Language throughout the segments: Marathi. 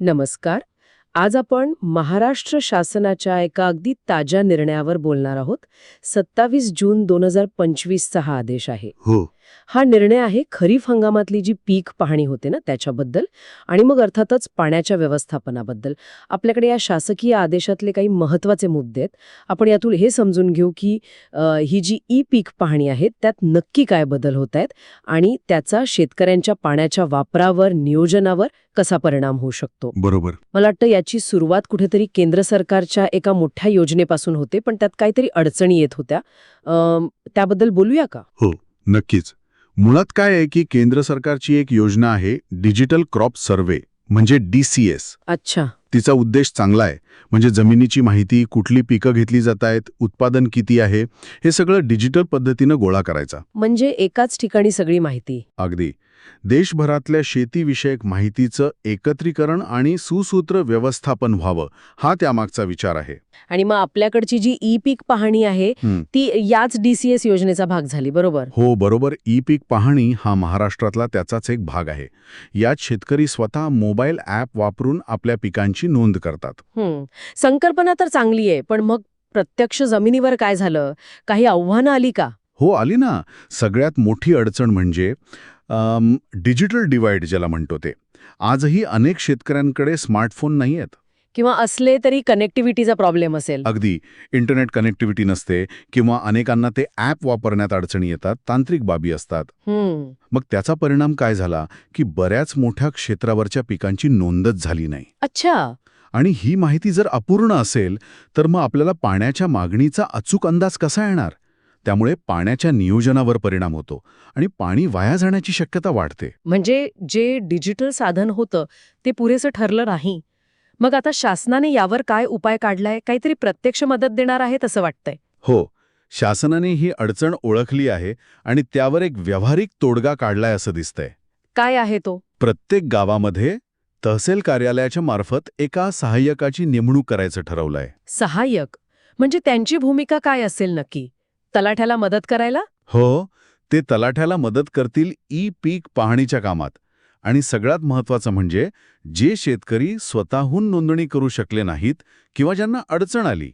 नमस्कार. आज आपण महाराष्ट्र शासनाच्या एका अगदी ताज्या निर्णयावर बोलणार आहोत. सत्तावीस जून दोन हजार पंचवीसचा हा आदेश आहे. हो. हा निर्णय आहे खरीप हंगामातली जी पीक पाहणी होते ना त्याच्याबद्दल आणि मग अर्थातच पाण्याच्या व्यवस्थापनाबद्दल. आपल्याकडे या शासकीय आदेशातले काही महत्त्वाचे मुद्दे आहेत. आपण यातून हे समजून घेऊ की अ, ही जी ई पीक पाहणी आहे त्यात नक्की काय बदल होत आहेत आणि त्याचा शेतकऱ्यांच्या पाण्याच्या वापरावर नियोजनावर कसा परिणाम होऊ शकतो? बरोबर. मला वाटतं याची सुरुवात कुठेतरी केंद्र सरकारच्या एका मोठ्या योजनेपासून होते पण त्यात काहीतरी अडचणी येत होत्या. त्याबद्दल बोलूया का? हो नक्कीच. मुळात काय आहे की केंद्र सरकारची एक योजना आहे डिजिटल क्रॉप सर्व्हे म्हणजे डीसीएस अच्छा. तिचा उद्देश चांगला आहे. म्हणजे जमिनीची माहिती कुठली पिकं घेतली जात आहेत उत्पादन किती आहे हे सगळं डिजिटल पद्धतीनं गोळा करायचा. म्हणजे एकाच ठिकाणी सगळी माहिती. अगदी. देशभरातल्या शेतीविषयक माहितीचं एकत्रीकरण आणि सुसूत्र व्यवस्थापन व्हावं हा त्यामागचा विचार आहे. आणि मग आपल्याकडची जी ई पीक पाहणी आहे हं. ती याच डीसीएस योजनेचा भाग झाली बरोबर? हो बरोबर. ई पीक पाहणी हा महाराष्ट्रातला त्याचाच एक भाग आहे. यात शेतकरी स्वतः मोबाईल ॲप वापरून आपल्या पिकांची नोंद करतात. संकल्पना तर चांगली आहे पण मग प्रत्यक्ष जमिनीवर काय झालं? काही आव्हानं आली का? हो आली ना. सगळ्यात मोठी अडचण म्हणजे डिजिटल डिवाइड ज्याला म्हणतो ते. आजही अनेक शेतकऱ्यांकडे स्मार्टफोन नाही आहेत. किंवा असले तरी कनेक्टिव्हिटीचा प्रॉब्लेम असेल. अगदी. इंटरनेट कनेक्टिव्हिटी नसते किंवा अनेकांना ते ॲप वापरण्यात अडचणी येतात तांत्रिक बाबी असतात. मग त्याचा परिणाम काय झाला की बऱ्याच मोठ्या क्षेत्रावरच्या पिकांची नोंदच झाली नाही. अच्छा. आणि ही माहिती जर अपूर्ण असेल तर मग आपल्याला पाण्याच्या मागणीचा अचूक अंदाज कसा येणार? त्यामुळे पाण्याच्या नियोजनावर परिणाम होतो आणि पाणी वाया जाण्याची शक्यता वाढते. म्हणजे जे डिजिटल साधन होतं ते पुरेसं ठरलं नाही. मग आता शासनाने यावर काय उपाय काढलाय काहीतरी प्रत्यक्ष मदत देणार आहे तसं वाटतंय. हो शासनाने ही अडचण ओळखली आहे आणि त्यावर एक व्यावहारिक तोडगा काढलाय असं दिसतंय. काय आहे तो? प्रत्येक गावामध्ये तहसील कार्यालयाच्या मार्फत एका सहाय्यकाची नेमणूक करायचं ठरवलंय. सहाय्यक? म्हणजे त्यांची भूमिका काय असेल नक्की? तलाठ्याला मदत करायला? हो ते तलाठ्याला मदत करतील ई पीक पाहणीच्या कामात. आणि सगळ्यात महत्वाचं म्हणजे जे शेतकरी स्वतःहून नोंदणी करू शकले नाहीत किंवा ज्यांना अडचण आली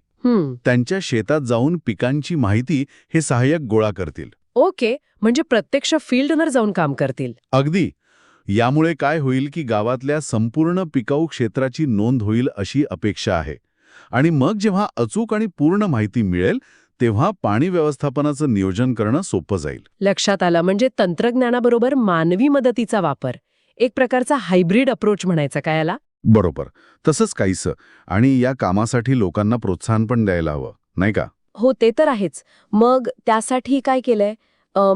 त्यांच्या शेतात जाऊन पिकांची माहिती हे सहाय्यक गोळा करतील. ओके म्हणजे प्रत्यक्ष फील्डवर जाऊन काम करतील. अगदी. यामुळे काय होईल की गावातल्या संपूर्ण पिकाऊ क्षेत्राची नोंद होईल अशी अपेक्षा आहे. आणि मग जेव्हा अचूक आणि पूर्ण माहिती मिळेल तेव्हा पाणी व्यवस्थापनाचं नियोजन करणं सोपं जाईल. लक्षात आलं म्हणजे तंत्रज्ञानाबरोबर मानवी मदतीचा वापर. एक प्रकारचा हायब्रिड अप्रोच म्हणायचा काय याला? बरोबर. तसंच काहीसं. आणि या कामासाठी लोकांना प्रोत्साहन पण द्यायला हवं नाही का? हो ते तर आहेच. मग त्यासाठी काय केलंय?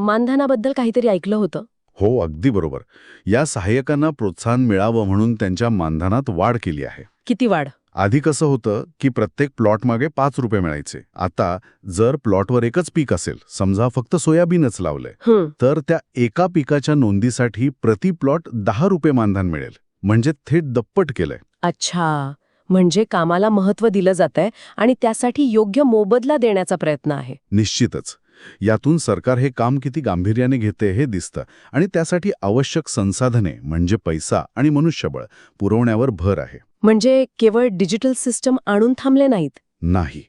मानधनाबद्दल काहीतरी ऐकलं होतं. हो अगदी बरोबर. या सहाय्यकांना प्रोत्साहन मिळावं म्हणून त्यांच्या मानधनात वाढ केली आहे. किती वाढ? आधी कसं होतं की प्रत्येक प्लॉटमागे पाच रुपये मिळायचे. आता जर प्लॉटवर एकच पीक असेल समजा फक्त सोयाबीनच लावलंय तर त्या एका पिकाच्या नोंदीसाठी प्रति प्लॉट दहा रुपये मानधन मिळेल. म्हणजे थेट दप्पट केलंय. अच्छा. म्हणजे कामाला महत्त्व दिलं जातंय आणि त्यासाठी योग्य मोबदला देण्याचा प्रयत्न आहे. निश्चितच. यातून सरकार हे काम किती गांभीर्याने घेते हे दिसतं. आणि त्यासाठी आवश्यक संसाधने म्हणजे पैसा आणि मनुष्यबळ पुरवण्यावर भर आहे. म्हणजे केवळ डिजिटल सिस्टम आणून थांबले नाहीत? नाही.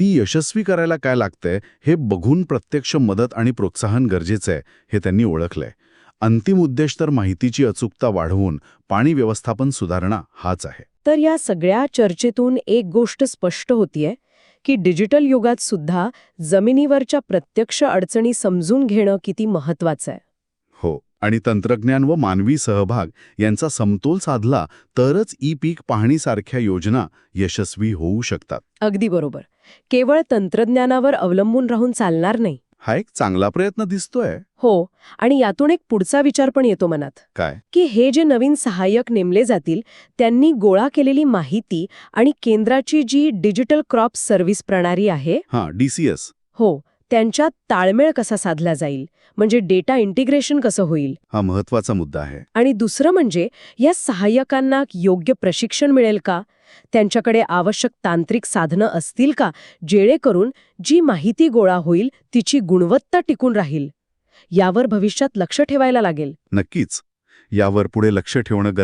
ती यशस्वी करायला काय लागतंय हे बघून प्रत्यक्ष मदत आणि प्रोत्साहन गरजेचं आहे हे त्यांनी ओळखलंय. अंतिम उद्देश तर माहितीची अचूकता वाढवून पाणी व्यवस्थापन सुधारणा हाच आहे. तर या सगळ्या चर्चेतून एक गोष्ट स्पष्ट होतीये की डिजिटल युगात सुद्धा जमिनीवरच्या प्रत्यक्ष अडचणी समजून घेणं किती महत्वाचं आहे? हो आणि तंत्रज्ञान व मानवी सहभाग यांचा समतोल साधला तरच ई पीक पाहणीसारख्या योजना यशस्वी होऊ शकतात. अगदी बरोबर. केवळ तंत्रज्ञानावर अवलंबून राहून चालणार नाही. हा एक चांगला प्रयत्न दिसतोय. हो आणि यातून एक पुढचा विचार पण येतो मनात. काय? की हे जे नवीन सहाय्यक नेमले जातील त्यांनी गोळा केलेली माहिती आणि केंद्राची जी डिजिटल क्रॉप सर्व्हिस प्रणाली आहे हां डीसीएस हो त्यांच्यात ताळमेळ कसा साधला जाईल? म्हणजे डेटा इंटिग्रेशन कसं होईल? हा महत्त्वाचा मुद्दा आहे. आणि दुसरं म्हणजे या सहाय्यकांना योग्य प्रशिक्षण मिळेल का? त्यांच्याकडे आवश्यक तांत्रिक साधनं असतील का जेणेकरून जी माहिती गोळा होईल तिची गुणवत्ता टिकून राहील? यावर भविष्यात लक्ष ठेवायला लागेल. नक्कीच. यावर पुढे लक्ष ठेवणं